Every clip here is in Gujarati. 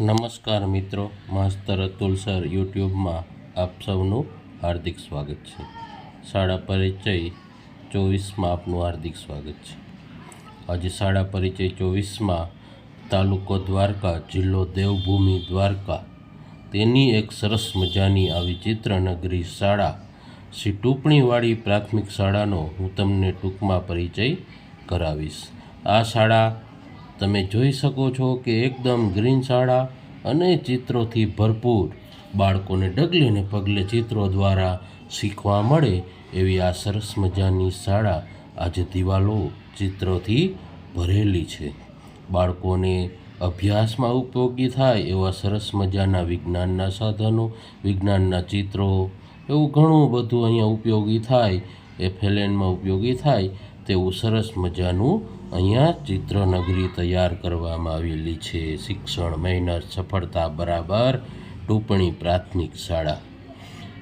નમસ્કાર મિત્રો, માસ્તર અતુલ સર યુટ્યુબમાં આપ સૌનું હાર્દિક સ્વાગત છે. શાળા પરિચય ચોવીસમાં આપનું હાર્દિક સ્વાગત છે. આજે શાળા પરિચય ચોવીસમાં તાલુકો દ્વારકા, જિલ્લો દેવભૂમિ દ્વારકા, તેની એક સરસ મજાની આવી ચિત્રનગરી શાળા, શ્રી ટૂંપણીવાળી પ્રાથમિક શાળાનો હું તમને ટૂંકમાં પરિચય કરાવીશ. આ શાળા તમે જોઈ શકો છો કે એકદમ ગ્રીન શાળા અને ચિત્રોથી ભરપૂર. બાળકોને ડગલે ને પગલે ચિત્રો દ્વારા શીખવા મળે એવી આ સરસ મજાની શાળા. આજે દિવાલો ચિત્રોથી ભરેલી છે. બાળકોને અભ્યાસમાં ઉપયોગી થાય એવા સરસ મજાના વિજ્ઞાનના સાધનો, વિજ્ઞાનના ચિત્રો, એવું ઘણું બધું અહીંયા ઉપયોગી થાય. એ ફેલેનમાં ઉપયોગી થાય તેવું સરસ મજાનું અહીંયા ચિત્રનગરી તૈયાર કરવામાં આવેલી છે. શિક્ષણ, મહેનત, સફળતા બરાબર ટૂંપણી પ્રાથમિક શાળા.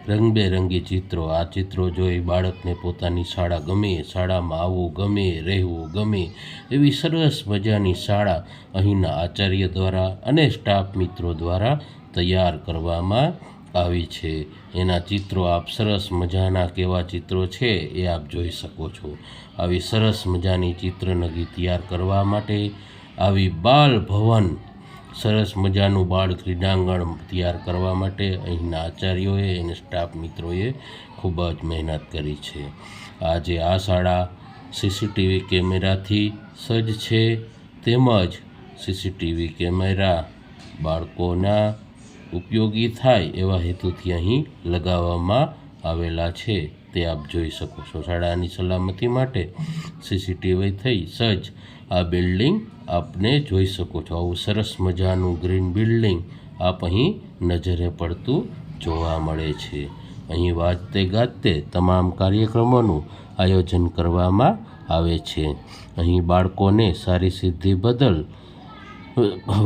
રંગબેરંગી ચિત્રો, આ ચિત્રો જોઈ બાળકને પોતાની શાળા ગમે, શાળામાં આવવું ગમે, રહેવું ગમે એવી સરસ મજાની શાળા અહીંના આચાર્ય દ્વારા અને સ્ટાફ મિત્રો દ્વારા તૈયાર કરવામાં આવી છે. એના ચિત્રો આપ સરસ મજાના કેવા ચિત્રો છે એ આપ જોઈ શકો છો. આવી સરસ મજાની ચિત્રનગી તૈયાર કરવા માટે આવી બાલ ભવન સરસ મજાનું બાળ ક્રીડાંગણ તૈયાર કરવા માટે અહીંના આચાર્યોએ અને સ્ટાફ મિત્રોએ ખૂબ જ મહેનત કરી છે. આજે આ શાળા સીસીટીવી કેમેરાથી સજ્જ છે. તેમજ સીસીટીવી કેમેરા બાળકોના ઉપયોગી થાય એવા હેતુથી અહીં લગાવવામાં આવેલા છે. તે આપ જોઈ શકો છો. શાળાની સલામતી માટે સીસીટીવી થઈ સજ્જ. આ બિલ્ડિંગ આપને જોઈ શકો છો. આવું સરસ મજાનું ગ્રીન બિલ્ડિંગ આપ અહીં નજરે પડતું જોવા મળે છે. અહીં વાજતે ગાજતે તમામ કાર્યક્રમોનું આયોજન કરવામાં આવે છે. અહીં બાળકોને સારી સિદ્ધિ બદલ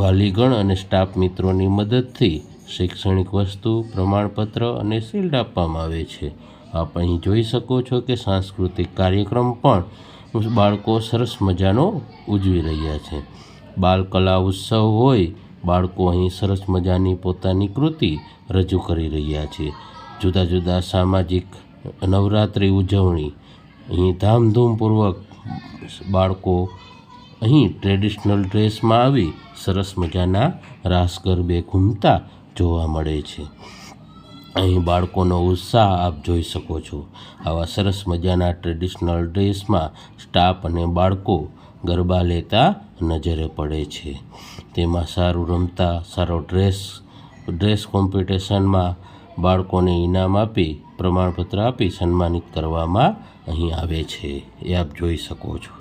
વાલીગણ અને સ્ટાફ મિત્રોની મદદથી શૈક્ષણિક વસ્તુ, પ્રમાણપત્ર અને શિલ્ડ આપવામાં આવે છે. આપ અહીં જોઈ શકો છો કે સાંસ્કૃતિક કાર્યક્રમ પણ બાળકો સરસ મજાનો ઉજવી રહ્યા છે. બાલ કલા ઉત્સવ હોય, બાળકો અહીં સરસ મજાની પોતાની કૃતિ રજૂ કરી રહ્યા છે. જુદા જુદા સામાજિક નવરાત્રિ ઉજવણી, અહીં ધામધૂમપૂર્વક બાળકો અહીં ટ્રેડિશનલ ડ્રેસમાં આવી સરસ મજાના રાસ ગરબે ઘૂમતા જોવા મળે છે. અહીં બાળકોનો ઉત્સાહ આપ જોઈ શકો છો. આવા સરસ મજાના ટ્રેડિશનલ ડ્રેસમાં સ્ટાફ અને બાળકો ગરબા લેતા નજરે પડે છે. તેમાં સારું રમતા, સારો ડ્રેસ ડ્રેસ કોમ્પિટિશનમાં બાળકોને ઇનામ આપી, પ્રમાણપત્ર આપી સન્માનિત કરવામાં અહીં આવે છે. એ આપ જોઈ શકો છો.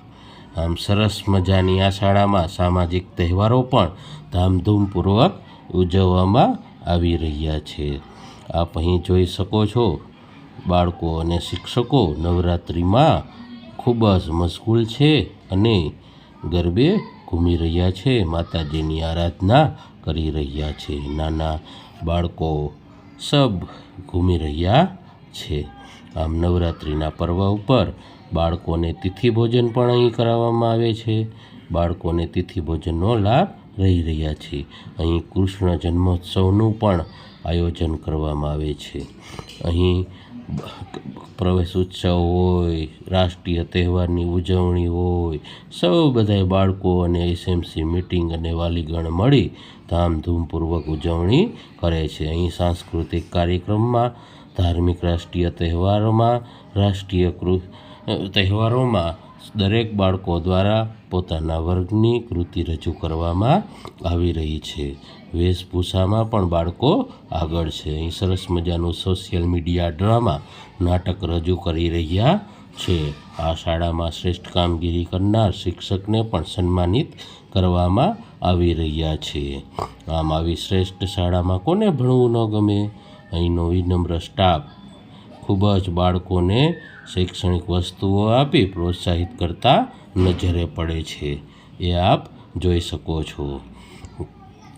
આમ સરસ મજાની આ શાળામાં સામાજિક તહેવારો પણ ધામધૂમપૂર્વક ઉજવવામાં આવી રહ્યા છે. આપ અહીં જોઈ શકો છો, બાળકો અને શિક્ષકો નવરાત્રિમાં ખૂબ જ મશગુલ છે અને ગરબે ઘૂમી રહ્યા છે, માતાજીની આરાધના કરી રહ્યા છે. નાના બાળકો સબ ઘૂમી રહ્યા છે. આમ નવરાત્રિના પર્વ ઉપર બાળકોને તિથિ ભોજન પણ અહીં કરાવવામાં આવે છે. બાળકોને તિથિ ભોજનનો લાભ રહી રહ્યા છે. અહીં કૃષ્ણ જન્મોત્સવનું પણ આયોજન કરવામાં આવે છે. અહીં પ્રવેશ ઉત્સવ હોય, રાષ્ટ્રીય તહેવારની ઉજવણી હોય, સૌ બધાય બાળકો અને એસએમસી મિટિંગ અને વાલીગણ મળી ધામધૂમપૂર્વક ઉજવણી કરે છે. અહીં સાંસ્કૃતિક કાર્યક્રમમાં, ધાર્મિક રાષ્ટ્રીય તહેવારોમાં, રાષ્ટ્રીય કૃ તહેવારોમાં દરેક બાળકો દ્વારા પોતાના વર્ગની કૃતિ રજૂ કરવામાં આવી રહી છે. વેશભૂષામાં પણ બાળકો આગળ છે. અહીં સરસ મજાનું સોશિયલ મીડિયા ડ્રામા નાટક રજૂ કરી રહ્યા છે. આ શાળામાં શ્રેષ્ઠ કામગીરી કરનાર શિક્ષકને પણ સન્માનિત કરવામાં આવી રહ્યા છે. આમ આવી શ્રેષ્ઠ શાળામાં કોને ભણવું ન ગમે? અહીંનો વિનમ્ર સ્ટાફ ખૂબ જ બાળકોને શૈક્ષણિક વસ્તુઓ આપી પ્રોત્સાહિત કરતા નજરે પડે છે. એ આપ જોઈ શકો છો.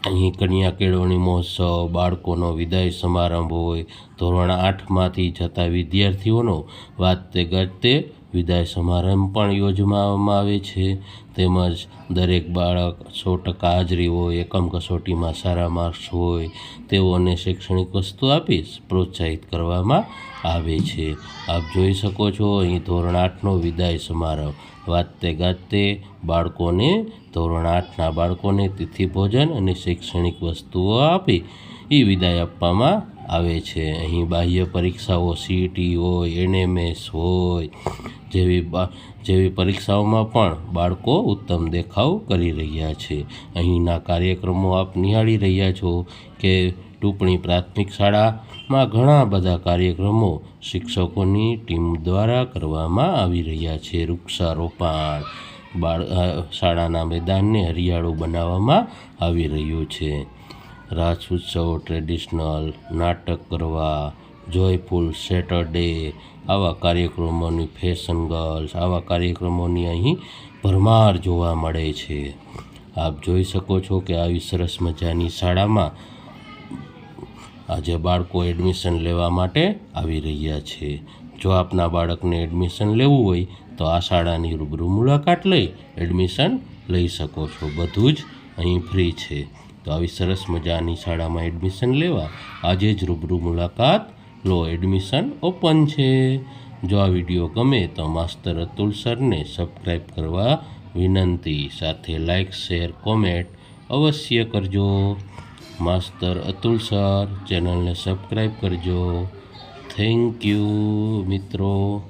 અહીં કન્યા કેળવણી મહોત્સવ, બાળકોનો વિદાય સમારંભ હોય, ધોરણ આઠમાંથી જતા વિદ્યાર્થીઓનો વાજતે ગાજતે વિદાય સમારંભ પણ યોજવામાં આવે છે. તેમજ દરેક બાળક સો ટકા હાજરી હોય, એકમ કસોટીમાં સારા માર્ક્સ હોય, તેઓને શૈક્ષણિક વસ્તુ આપી પ્રોત્સાહિત કરવામાં આવે છે. આપ જોઈ શકો છો, અહીં ધોરણ આઠનો વિદાય સમારંભ. વાતે ગાતે બાળકોને, ધોરણ આઠના બાળકોને તિથિ ભોજન અને શૈક્ષણિક વસ્તુઓ આપી એ વિદાય આપવામાં આવે છે. અહીં બાહ્ય પરીક્ષાઓ સીટી હોય એનએમએસ હોય, જેવી જેવી પરીક્ષાઓમાં પણ બાળકો ઉત્તમ દેખાવ કરી રહ્યા છે. અહીંના કાર્યક્રમો આપ નિહાળી રહ્યા છો કે ટુપણી પ્રાથમિક શાળામાં ઘણા બધા કાર્યક્રમો શિક્ષકોની ટીમ દ્વારા કરવામાં આવી રહ્યા છે. વૃક્ષારોપણ, બાળ શાળાના મેદાનને હરિયાળું બનાવવામાં આવી રહ્યું છે. રાસ ઉત્સવ ટ્રેડિશનલ નાટક કરવા, જોયફુલ સેટરડે, આવા કાર્યક્રમોની ફેશન ગર્લ્સ, આવા કાર્યક્રમોની અહીં ભરમાર જોવા મળે છે. આપ જોઈ શકો છો કે આવી સરસ મજાની શાળામાં આજે બાળકો એડમિશન લેવા માટે આવી રહ્યા છે. જો આપના બાળકને એડમિશન લેવું હોય, તો આ શાળાની રૂબરૂ મુલાકાત લઈ એડમિશન લઈ શકો છો. બધું જ અહીં ફ્રી છે. તો આવી સરસ મજાની શાળામાં એડમિશન લેવા આજે જ રૂબરૂ મુલાકાત લો એડમિશન ઓપન છે. જો આ વીડિયો ગમે તો માસ્તર અતુલ સરને સબસ્ક્રાઈબ કરવા વિનંતી, સાથે લાઇક શેર કોમેન્ટ અવશ્ય કરજો. માસ્તર અતુલ સર, ચેનલને સબસ્ક્રાઈબ કરજો. થેન્ક યુ મિત્રો.